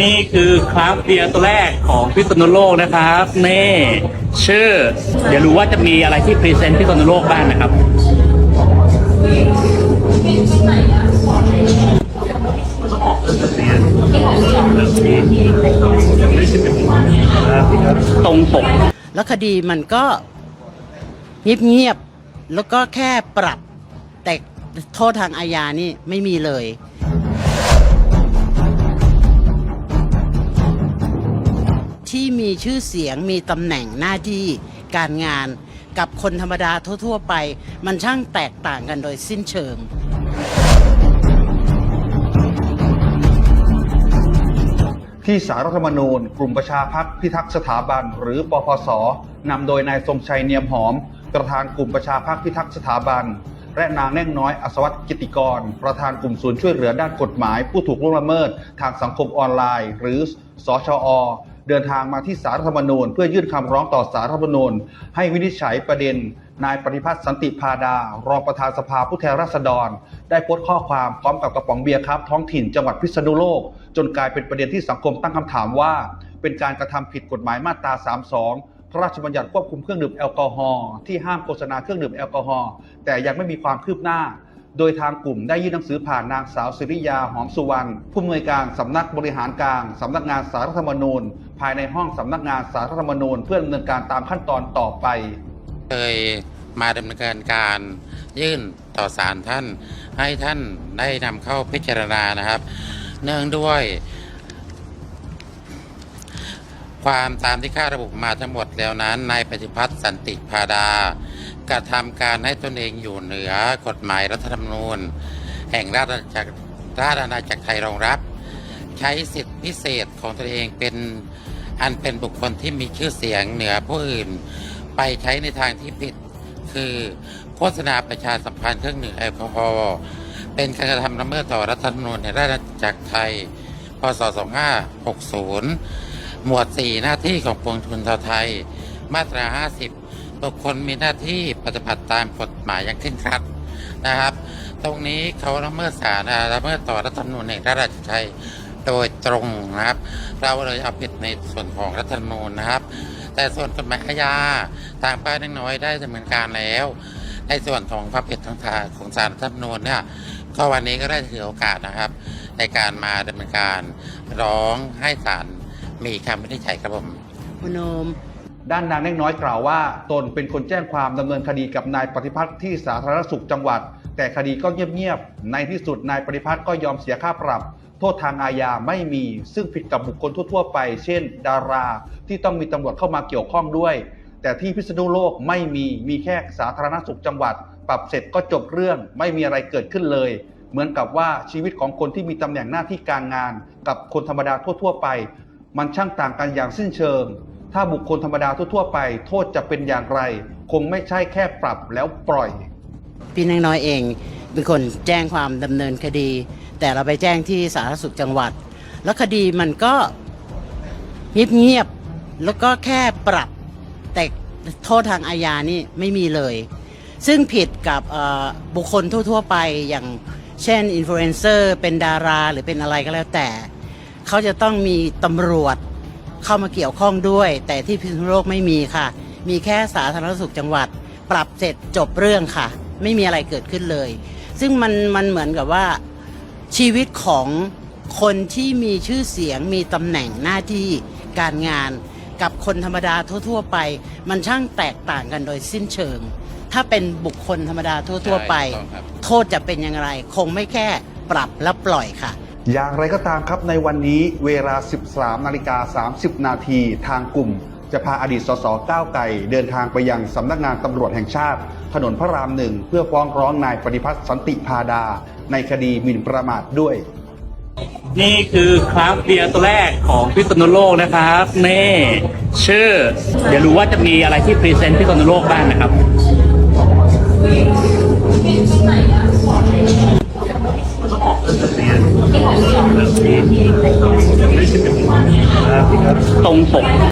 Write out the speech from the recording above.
นี่คือคราฟต์เบียร์ตัวแรกของพิษณุโลกนะครับนี่ชื่อ เดี๋ยวรู้ว่าจะมีอะไรที่พรีเซนต์พิษณุโลกบ้างนะครับตรงปกแล้วคดีมันก็เงียบๆแล้วก็แค่ปรับแต่โทษทางอาญานี่ไม่มีเลย มีชื่อเสียงมีตำแหน่งหน้าที่การงาน กับคนธรรมดาทั่ว ๆ ไป มันช่างแตกต่างกันโดยสิ้นเชิง ที่สารรัฐธรรมนูญ กลุ่มประชาพัฒน์พิทักษ์สถาบัน หรือปปสนำโดยนายทรงชัยเนียมหอม ประธานกลุ่มประชาพัฒน์พิทักษ์สถาบัน และนางแน่งน้อยอัศวัตกิติกร ประธานกลุ่มศูนย์ช่วยเหลือด้านกฎหมาย ผู้ถูกล่วงละเมิด ทางสังคมออนไลน์ หรือสชอ เดินทางมาที่สารรัฐธรรมนูญเพื่อยื่นคำร้องต่อสารรัฐธรรมนูญให้วินิจฉัยประเด็น นายปฏิพัฒน์สันติพาดา รองประธานสภาผู้แทนราษฎร ได้โพสต์ข้อความพร้อมกับกระป๋องเบียร์ครับ ท้องถิ่นจังหวัดพิษณุโลก จนกลายเป็นประเด็นที่สังคมตั้งคำถามว่า เป็นการกระทำผิดกฎหมายมาตรา 32พระราชบัญญัติควบคุมเครื่องดื่มแอลกอฮอล์ที่ห้ามโฆษณาเครื่องดื่มแอลกอฮอล์แต่ยังไม่มีความคืบหน้า โดยทางกลุ่มได้ยื่นหนังสือผ่านนางสาวสิริยาหอมสุวรรณผู้อำนวยการสำนักบริหารกลางสำนักงานสารธรรมนูญ ภายในห้องสำนักงานสารธรรมนูญ เพื่อดำเนินการตามขั้นตอนต่อไป เคยมาดำเนินการยื่นต่อศาลท่าน ให้ท่านได้นำเข้าพิจารณานะครับ เนื่องด้วย ความตามที่ข้าระบุมาทั้งหมดแล้วนั้นนายปฏิพัฒน์สันติพาดา กระทำการให้ตนเองอยู่เหนือกฎหมายรัฐธรรมนูญ แห่งราชอาณาจักรราชอาณาจักรไทยรองรับ ใช้สิทธิพิเศษของตนเองเป็นอันเป็นบุคคลที่มีชื่อเสียงเหนือผู้อื่น ไปใช้ในทางที่ผิดคือโฆษณาประชาสัมพันธ์เครื่องดื่มแอลกอฮอล์เป็นการกระทำละเมิดต่อรัฐธรรมนูญในราชอาณาจักรไทย พศ 2560 หมวด 4 หน้าที่ของปวงชนชาวไทย มาตรา 50 บุคคลมีหน้าที่ปฏิบัติตามกฎหมายอย่างเคร่งครัดนะครับ ตรงนี้เขาละเมิดสารละเมิดต่อรัฐธรรมนูญแห่งราชอาณาจักรไทยโดยตรงนะครับ เราเลยเอาผิดในส่วนของรัฐธรรมนูญนะครับ แต่ส่วนกฎหมายอาญาทางป้ายน้อยได้ดำเนินการแล้ว ในส่วนของความผิดทางทางของสารรัฐธรรมนูญเนี่ยก็วันนี้ก็ได้ถือโอกาสนะครับ ในการมาดำเนินการร้องให้ศาลมีคำวินิจฉัยครับผมมโนม ด้านนางเล็กน้อยกล่าวว่า ตนเป็นคนแจ้งความดำเนินคดีกับนายปฏิพัฒน์ที่สาธารณสุขจังหวัด แต่คดีก็เงียบๆในที่สุดนายปฏิพัฒน์ก็ยอมเสียค่าปรับ โทษทางอาญาไม่มี ซึ่งผิดกับบุคคลทั่วๆไป เช่น ดารา ที่ต้องมีตำรวจเข้ามาเกี่ยวข้องด้วย แต่ที่พิษณุโลกไม่มีมีแค่สาธารณสุขจังหวัด ปรับเสร็จก็จบเรื่องไม่มีอะไรเกิดขึ้นเลย เหมือนกับว่าชีวิตของคนที่มีตำแหน่งหน้าที่การงาน กับคนธรรมดาทั่ว ๆ ไป มันช่างต่างกันอย่างสิ้นเชิง ถ้าบุคคลธรรมดาทั่วๆไป โทษจะเป็นอย่างไร คงไม่ใช่แค่ปรับแล้วปล่อย พี่นางน้อยเองเป็นคนแจ้งความดำเนินคดี แต่เราไปแจ้งที่สาธารณสุขจังหวัด แล้วคดีมันก็เงียบๆแล้วก็แค่ปรับ แต่โทษทางอาญานี่ไม่มีเลย ซึ่งผิดกับเอ่อบุคคลทั่วๆไปอย่างเช่นอินฟลูเอนเซอร์เป็นดาราหรือเป็นอะไรก็แล้วแต่ เขาจะต้องมีตำรวจ เข้ามาเกี่ยวข้องด้วย แต่ที่พิษณุโลกไม่มีค่ะ มีแค่สาธารณสุขจังหวัด ปรับเสร็จจบเรื่องค่ะ ไม่มีอะไรเกิดขึ้นเลย ซึ่งมันมันเหมือนกับว่าชีวิตของคนที่มีชื่อเสียงมีตำแหน่งหน้าที่การงาน กับคนธรรมดาทั่ว ๆ ไป มันช่างแตกต่างกันโดยสิ้นเชิง ถ้าเป็นบุคคลธรรมดาทั่ว ๆ ไป ใช่ถูกต้องครับ โทษจะเป็นอย่างไร คงไม่แค่ปรับแล้วปล่อยค่ะ อย่างไรก็ตามครับในวันนี้เวลา 13นาฬิกา30 นาทีทางกลุ่ม จะพาอดีตสสก้าวไกลเดินทางไปยังสำนักงานตำรวจแห่งชาติ ถนนพระรามหนึ่งเพื่อฟ้องร้องนายปฏิพัฒน์สันติพาดา ในคดีหมิ่นประมาทด้วย นี่คือคราฟเบียร์ตัวแรกของพิษณุโลกนะครับนี่ชื่อ เดี๋ยวรู้ว่าจะมีอะไรที่พรีเซนต์พิษณุโลกบ้างนะครับ ตรงปก